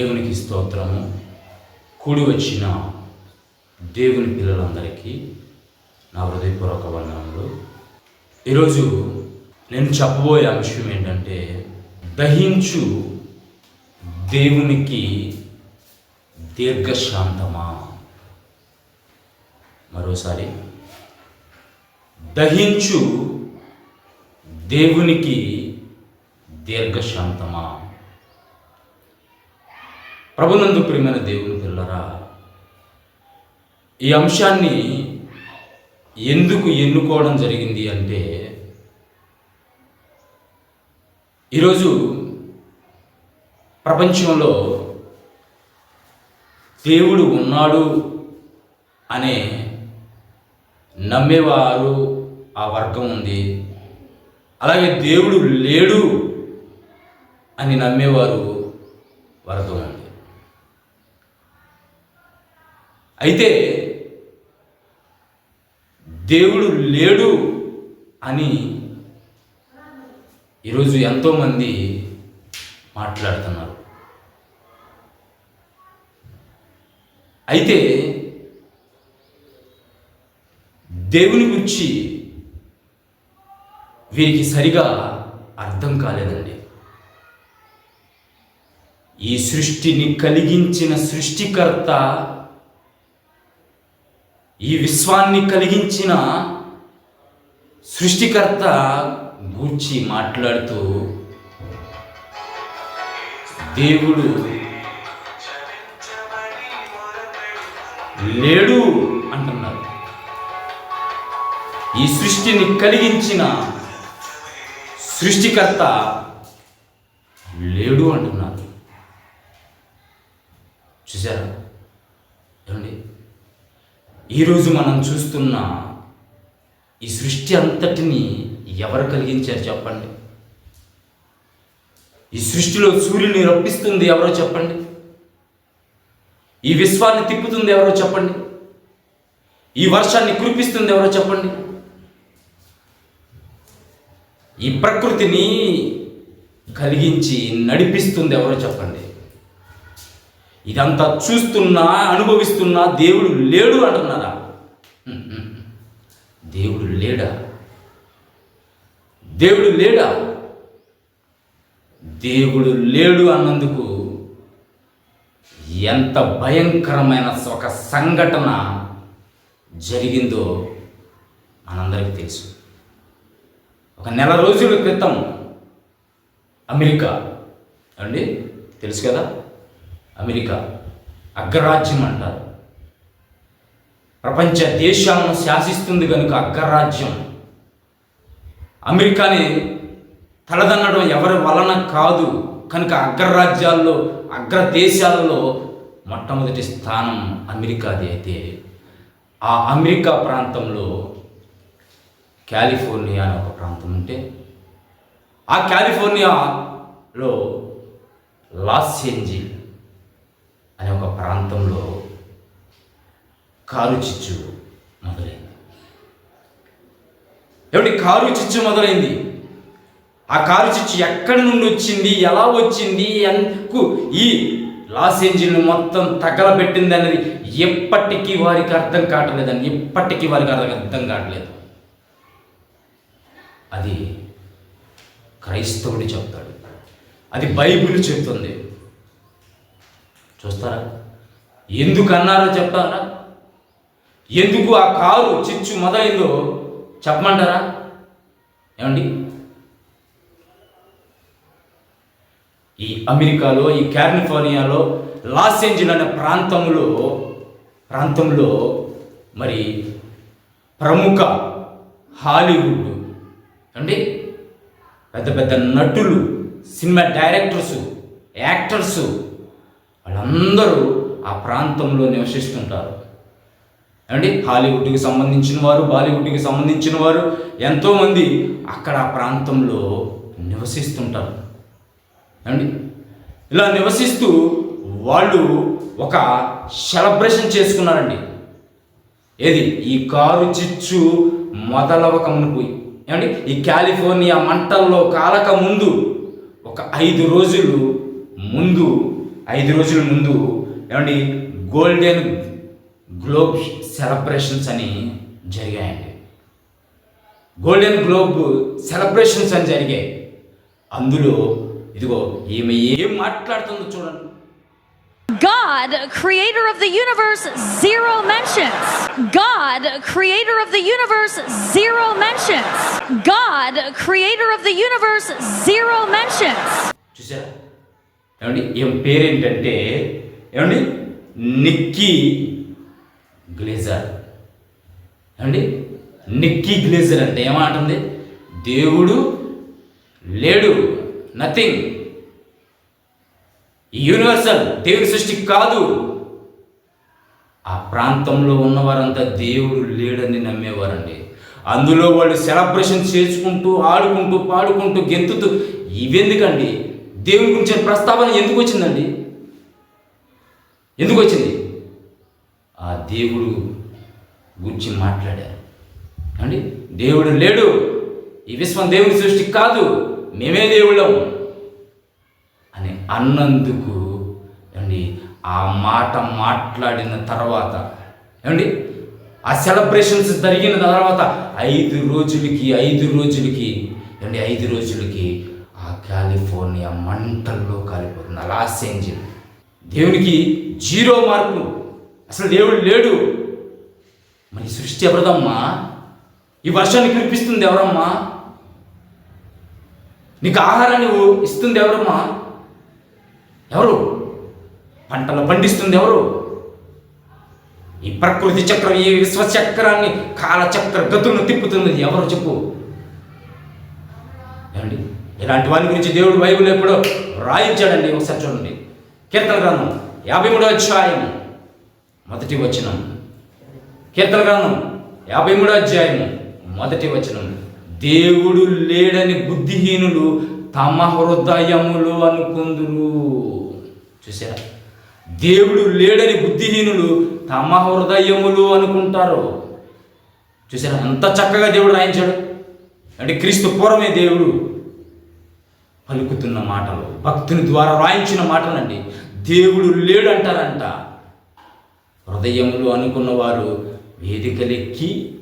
దేవునికి స్తోత్రము. కూడి వచ్చిన దేవుని పిల్లలందరికీ నా హృదయపూర్వక వందనములు. ఈరోజు నేను చెప్పబోయే అంశం ఏంటంటే దహించు దేవునికి దీర్ఘశాంతమా? మరోసారి దహించు దేవునికి దీర్ఘశాంతమా? ప్రభునందు ప్రియమైన దేవుని పిల్లరా ఈ అంశాన్ని ఎందుకు ఎన్నుకోవడం జరిగింది అంటే ఈరోజు ప్రపంచంలో దేవుడు ఉన్నాడు అనే నమ్మేవారు ఆ వర్గం ఉంది. అలాగే దేవుడు లేడు అని నమ్మేవారు వర్గం ఉంది. అయితే దేవుడు లేడు అని ఈరోజు ఎంతోమంది మాట్లాడుతున్నారు. అయితే దేవుని గురించి వీరికి సరిగా అర్థం కాలేదండి. ఈ సృష్టిని కలిగించిన సృష్టికర్త ఈ విశ్వాన్ని కలిగించిన సృష్టికర్త గూర్చి మాట్లాడుతూ దేవుడు లేడు అంటున్నారు ఈ సృష్టిని కలిగించిన సృష్టికర్త లేడు అంటున్నారు చూసారా ఏమండి? ఈరోజు మనం చూస్తున్న ఈ సృష్టి అంతటిని ఎవరు కలిగించారు చెప్పండి? ఈ సృష్టిలో సూర్యుని రప్పిస్తుంది ఎవరో చెప్పండి? ఈ విశ్వాన్ని తిప్పుతుంది ఎవరో చెప్పండి? ఈ వర్షాన్ని కురిపిస్తుంది ఎవరో చెప్పండి? ఈ ప్రకృతిని కలిగించి నడిపిస్తుంది ఎవరో చెప్పండి? ఇదంతా చూస్తున్నా అనుభవిస్తున్నా దేవుడు లేడు అంటున్నారా? దేవుడు లేడా? దేవుడు లేడా? దేవుడు లేడు అన్నందుకు ఎంత భయంకరమైన ఒక సంఘటన జరిగిందో మనందరికీ తెలుసు. ఒక నెల రోజుల క్రితం అమెరికా అండి తెలుసు కదా? అమెరికా అగ్రరాజ్యం అంటారు. ప్రపంచ దేశాలను శాసిస్తుంది కనుక అగ్రరాజ్యం. అమెరికాని తలదన్నడం ఎవరి వలన కాదు. కనుక అగ్రరాజ్యాల్లో అగ్ర దేశాలలో మొట్టమొదటి స్థానం అమెరికాది అయితే ఆ అమెరికా ప్రాంతంలో కాలిఫోర్నియా అనే ఒక ప్రాంతం ఉంటే ఆ కాలిఫోర్నియాలో లాస్ ఏంజిల్ అనే ఒక ప్రాంతంలో కారు చిచ్చు మొదలైంది. ఏమిటి కారు చిచ్చు మొదలైంది? ఆ కారు చిచ్చు ఎక్కడి నుండి వచ్చింది? ఎలా వచ్చింది? ఎందుకు ఈ లాస్ ఏంజిల్ని మొత్తం తగలబెట్టింది అనేది ఎప్పటికీ వారికి అర్థం కావట్లేదండి. ఎప్పటికీ వారికి అర్థం అర్థం కావట్లేదు. అది క్రైస్తవుడు చెప్తాడు. అది బైబిల్ చెప్తుంది. చూస్తారా? ఎందుకు అన్నారో చెప్తారా ఎందుకు ఆ కారు చిచ్చు మొదలైందో చెప్పమంటారా? ఏమండి? ఈ అమెరికాలో ఈ కాలిఫోర్నియాలో లాస్ ఏంజిల్ అనే ప్రాంతంలో ప్రాంతంలో మరి ప్రముఖ హాలీవుడ్ అండి పెద్ద పెద్ద నటులు సినిమా డైరెక్టర్సు యాక్టర్సు వాళ్ళందరూ ఆ ప్రాంతంలో నివసిస్తుంటారు. ఏమండి? హాలీవుడ్కి సంబంధించిన వారు బాలీవుడ్కి సంబంధించిన వారు ఎంతోమంది అక్కడ ఆ ప్రాంతంలో నివసిస్తుంటారు. ఏమండి? ఇలా నివసిస్తూ వాళ్ళు ఒక సెలబ్రేషన్ చేసుకున్నారండి. ఏది? ఈ కారు చిచ్చు మొదలవక మునుపు ఏమండి? ఈ కాలిఫోర్నియా మంటల్లో కాలక ముందు ఒక ఐదు రోజులు ముందు ఐదు రోజుల ముందు ఏమండి గోల్డెన్ గ్లోబ్ సెలబ్రేషన్స్ అని జరిగాయండి గోల్డెన్ గ్లోబ్ సెలబ్రేషన్స్ అని జరిగాయి అందులో ఇదిగో ఈమె ఏం మాట్లాడుతుందో చూడండి God, creator of the universe, zero mentions. God, creator of the universe, zero mentions. God, creator of the universe, zero mentions. చూసారా ఏమండి? ఏం పేరేంటంటే ఏమండి? నిక్కీ గ్లేజర్. ఏమండి? నిక్కీ గ్లేజర్ అంటే ఏమంటుంది దేవుడు లేడు. నథింగ్ యూనివర్సల్ దేవుడి సృష్టి కాదు. ఆ ప్రాంతంలో ఉన్నవారంతా దేవుడు లేడని నమ్మేవారండి. అందులో వాళ్ళు సెలబ్రేషన్ చేసుకుంటూ ఆడుకుంటూ పాడుకుంటూ గెంతుతూ ఇవెందుకండి? దేవుడి గురించి ప్రస్తావన ఎందుకు వచ్చిందండి? ఎందుకు వచ్చింది? ఆ దేవుడు గురించి మాట్లాడారు. అండి దేవుడు లేడు. ఈ విశ్వం దేవుని సృష్టి కాదు. మేమే దేవుళ్ళం. అని అన్నందుకు అండి ఆ మాట మాట్లాడిన తర్వాత ఏమండి ఆ సెలబ్రేషన్స్ జరిగిన తర్వాత ఐదు రోజులకి ఐదు రోజులకి అండి ఐదు రోజులకి కాలిఫోర్నియా మంటల్లో కాలిపోతుంది. లాస్ ఏంజిల్ దేవునికి జీరో మార్కులు. అసలు దేవుడు లేడు. మరి సృష్టి ఎవరదమ్మా? ఈ వర్షాన్ని కురిపిస్తుంది ఎవరమ్మా? నీకు ఆహారాన్ని ఇస్తుంది ఎవరమ్మా? ఎవరు? పంటలు పండిస్తుంది ఎవరు? ఈ ప్రకృతి చక్రం ఈ విశ్వచక్రాన్ని కాలచక్ర గతులను తిప్పుతున్నది ఎవరు చెప్పు? ఏమండి? ఇలాంటి వాని గురించి దేవుడు బైబుల్ ఎప్పుడో రాయించాడండి ఒకసారి చూడండి. కీర్తన గ్రంథం యాభై మూడో అధ్యాయం మొదటి వచనం. కీర్తన గ్రంథం యాభై మూడో అధ్యాయం మొదటి వచనం. దేవుడు లేడని బుద్ధిహీనులు తమ హృదయములు అనుకుందురు. చూసారా? దేవుడు లేడని బుద్ధిహీనులు తమ హృదయములు అనుకుంటారు. చూసారా? ఎంత చక్కగా దేవుడు రాయించాడు. అంటే క్రీస్తు పూర్వమే దేవుడు పలుకుతున్న మాటలు. భక్తుని ద్వారా రాయించిన మాటలండి. దేవుడు లేడు అంటారంట హృదయంలో అనుకున్న వారు వేదికలెక్కి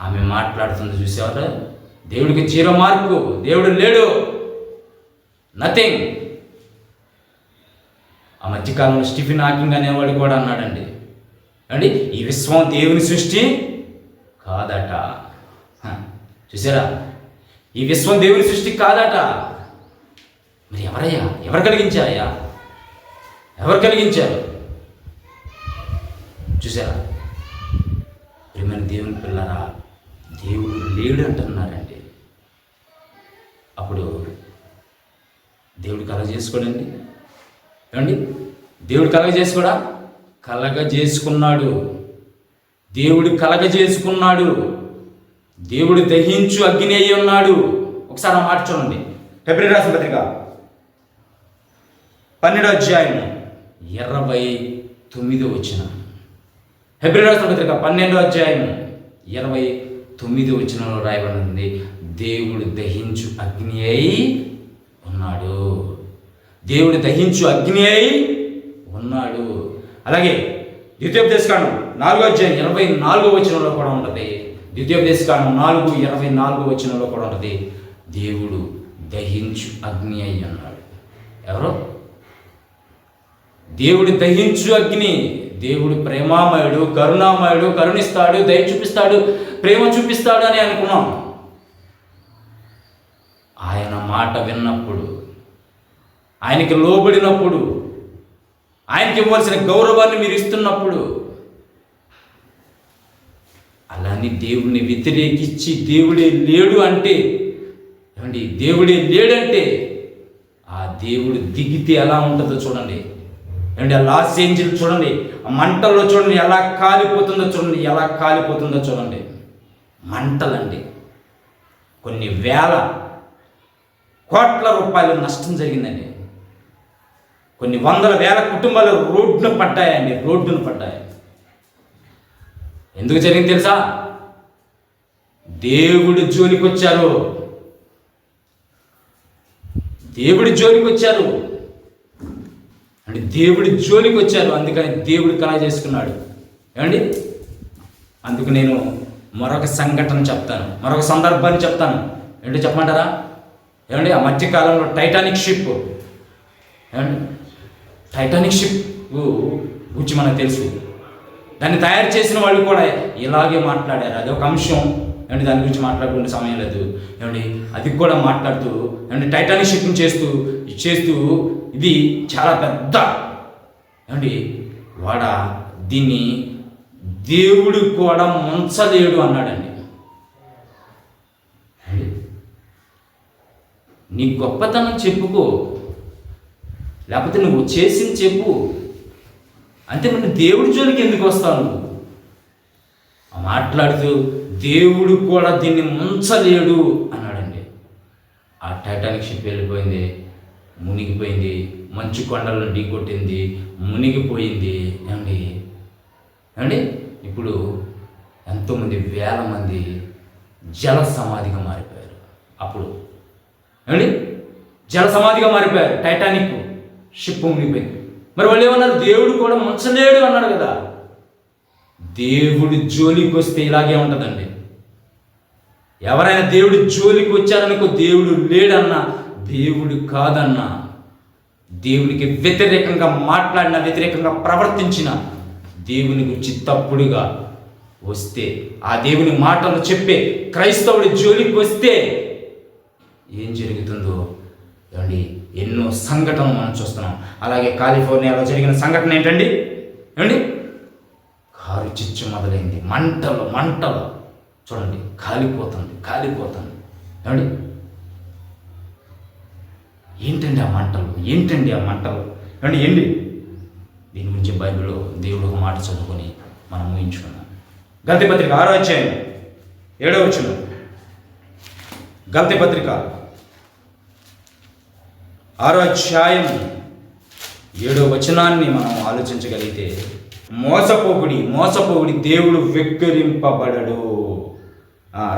ఆమె మాట్లాడుతుంది చూసావరా దేవుడికి చీర మార్పు. దేవుడు లేడు. నథింగ్ ఆ మధ్యకాలంలో స్టిఫిన్ హాకింగ్ అనేవాడు కూడా అన్నాడండి. అండి ఈ విశ్వం దేవుని సృష్టి కాదట. చూసారా? ఈ విశ్వం దేవుని సృష్టి కాదట. మరి ఎవరయ్యా? ఎవరు కలిగించారయ్యా? ఎవరు కలిగించారు? చూసారా ప్రియమైన దేవుని పిల్లరా దేవుడు లేడు అంటున్నారండి. అప్పుడు దేవుడు కలగ చేసుకోడండి. ఏమండి? దేవుడు కలగ చేసుకోడా? కలగ చేసుకున్నాడు. దేవుడు కలగ చేసుకున్నాడు. దేవుడు దహించు అగ్ని అయి ఉన్నాడు. ఒకసారి మాట చూడండి. ఫిబ్రవరి రాసిన పత్రిక. పన్నెండో అధ్యాయం ఇరవై తొమ్మిదో వచ్చిన ఫిబ్రవరి పత్రిక పన్నెండో అధ్యాయం ఇరవై తొమ్మిది వచనంలో రాయబడింది దేవుడు దహించు అగ్ని అయి ఉన్నాడు. దేవుడు దహించు అగ్ని అయి ఉన్నాడు. అలాగే ద్వితీయోపదేశకాండం నాలుగో అధ్యాయం ఇరవై నాలుగో వచనంలో కూడా ఉంటుంది. ద్వితీయోపదేశకాండం నాలుగు ఇరవై నాలుగో వచనంలో కూడా ఉంటుంది. దేవుడు దహించు అగ్ని అయి ఉన్నాడు. ఎవరో? దేవుడి దహించు అగ్ని. దేవుడు ప్రేమామయుడు కరుణామయుడు కరుణిస్తాడు దయ చూపిస్తాడు ప్రేమ చూపిస్తాడు అని అనుకున్నాం. ఆయన మాట విన్నప్పుడు ఆయనకి లోబడినప్పుడు ఆయనకి ఇవ్వాల్సిన గౌరవాన్ని మీరు ఇస్తున్నప్పుడు అలాని దేవుడిని వ్యతిరేకించి దేవుడే లేడు అంటే ఏమండి? దేవుడే లేడంటే ఆ దేవుడు దిగితే ఎలా ఉంటుందో చూడండి. అండ్ ఆ లాస్ ఏంజిల్ చూడండి మంటల్లో చూడండి ఎలా కాలిపోతుందో చూడండి ఎలా కాలిపోతుందో చూడండి. మంటలండి. కొన్ని వేల కోట్ల రూపాయలు నష్టం జరిగిందండి. కొన్ని వందల వేల కుటుంబాలు రోడ్డున పడ్డాయండి రోడ్డున పడ్డాయి. ఎందుకు జరిగింది తెలుసా? దేవుడి జోలికి వచ్చారు దేవుడి జోలికి వచ్చారు అంటే దేవుడి జోలికి వచ్చారు అందుకని దేవుడు కళ చేసుకున్నాడు. ఏమండి? అందుకు నేను మరొక సంఘటన చెప్తాను మరొక సందర్భాన్ని చెప్తాను. ఏంటో చెప్పమంటారా? ఏమండి? ఆ మధ్యకాలంలో టైటానిక్ షిప్ ఏమండి? టైటానిక్ షిప్ గురించి మనకు తెలుసు. దాన్ని తయారు చేసిన వాళ్ళు కూడా ఇలాగే మాట్లాడారు. అది ఒక అంశం. ఏమండి? దాని గురించి మాట్లాడుకునే సమయం లేదు. ఏమండి? అది కూడా మాట్లాడుతూ ఏమండి? టైటానిక్ షిప్ని చేస్తూ చేస్తూ ఇది చాలా పెద్ద. ఏమండి? వాడ దీన్ని దేవుడు కూడా ముంచలేడు అన్నాడండి. నీ గొప్పతనం చెప్పుకో. లేకపోతే నువ్వు చేసింది చెప్పు. అంతే మరి దేవుడి జోలికి ఎందుకు వస్తావు నువ్వు? మాట్లాడుతూ దేవుడు కూడా దీన్ని ముంచలేడు అన్నాడండి. ఆ టైటానిక్ షిప్ వెళ్ళిపోయింది. మునిగిపోయింది. మంచు కొండలను ఢీకొట్టింది. మునిగిపోయింది. ఏమండి? ఏమండి? ఇప్పుడు ఎంతోమంది వేల మంది జల సమాధిగా మారిపోయారు. అప్పుడు ఏమండి? జల సమాధిగా మారిపోయారు. టైటానిక్ షిప్ మునిగిపోయింది. మరి వాళ్ళు ఏమన్నారు? దేవుడు కూడా ముంచలేడు అన్నాడు కదా. దేవుడి జోలికి వస్తే ఇలాగే ఉంటుందండి. ఎవరైనా దేవుడి జోలికి వచ్చారనుకో దేవుడు లేడన్నా దేవుడు కాదన్నా దేవుడికి వ్యతిరేకంగా మాట్లాడిన వ్యతిరేకంగా ప్రవర్తించిన దేవుని గురించి తప్పుడుగా వస్తే ఆ దేవుని మాటలు చెప్పే క్రైస్తవుడి జోలికి వస్తే ఏం జరుగుతుందో ఏమండి? ఎన్నో సంఘటనలు మనం చూస్తున్నాం. అలాగే కాలిఫోర్నియాలో జరిగిన సంఘటన ఏంటండి? ఏమండి? కారు చిచ్చు మొదలైంది. మంటలు మంటలు. చూడండి కాలిపోతుంది కాలిపోతుంది. ఏమండి? ఏంటండి ఆ మంటలు? ఏంటండి ఆ మంటలు? ఏమండి ఏంటి? దీని గురించి బైబిల్లో దేవుడు ఒక మాట చదువుకొని మనం ఊహించుకున్నాం గల్తీ పత్రిక ఆరో అధ్యాయం ఏడో వచ్చిన గల్తీ పత్రిక ఆరో అధ్యాయం ఏడో వచనాన్ని మనం ఆలోచించగలిగితే మోసపోగుడి మోసపోగుడి దేవుడు వెక్కరింపబడడు.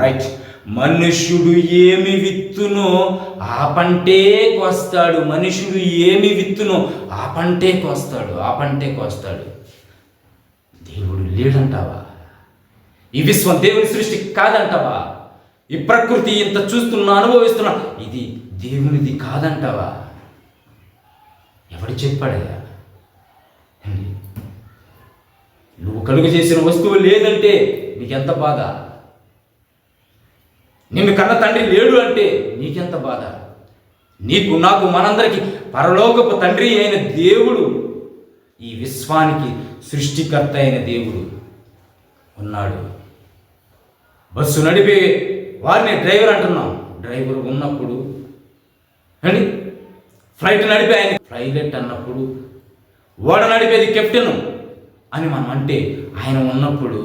రైట్. మనుష్యుడు ఏమి విత్తునో ఆ పంటే కోస్తాడు. మనుషుడు ఏమి విత్తునో ఆ పంటే కోస్తాడు. ఆ పంటే కోస్తాడు. దేవుడు లేడంటావా? ఈ విశ్వం దేవుని సృష్టి కాదంటావా? ఈ ప్రకృతి ఇంత చూస్తున్నా అనుభవిస్తున్నా ఇది దేవునిది కాదంటావా? ఎవడు చెప్పాడయ్యా? నువ్వు కలుగు చేసిన వస్తువు లేదంటే నీకెంత బాధ? నిన్ను కన్న తండ్రి లేడు అంటే నీకెంత బాధ? నీకు నాకు మనందరికీ పరలోకపు తండ్రి అయిన దేవుడు ఈ విశ్వానికి సృష్టికర్త అయిన దేవుడు ఉన్నాడు. బస్సు నడిపే వారిని డ్రైవర్ అంటున్నాం. డ్రైవర్ ఉన్నప్పుడు అండి ఫ్లైట్ నడిపే ఆయన పైలట్ అన్నప్పుడు ఓడ నడిపేది కెప్టెన్ అని మనం అంటే ఆయన ఉన్నప్పుడు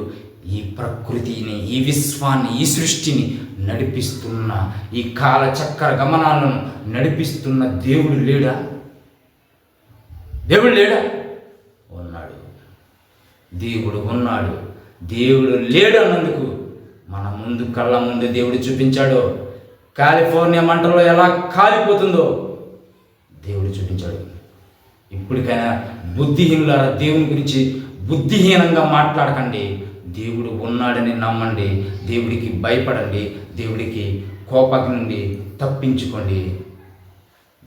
ఈ ప్రకృతిని ఈ విశ్వాన్ని ఈ సృష్టిని నడిపిస్తున్న ఈ కాల చక్ర గమనాలను నడిపిస్తున్న దేవుడు లేడా? దేవుడు లేడా? ఉన్నాడు. దేవుడు ఉన్నాడు. దేవుడు లేడు అన్నందుకు మన ముందు కళ్ళ ముందు దేవుడు చూపించాడు. కాలిఫోర్నియా మంటలో ఎలా కాలిపోతుందో దేవుడు చూపించాడు. ఇప్పటికైనా బుద్ధిహీనులారా దేవుని గురించి బుద్ధిహీనంగా మాట్లాడకండి. దేవుడు ఉన్నాడని నమ్మండి దేవుడికి భయపడండి దేవుడికి కోపకి నుండి తప్పించుకోండి.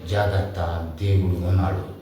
జాగ్రత్త దేవుడు ఉన్నాడు.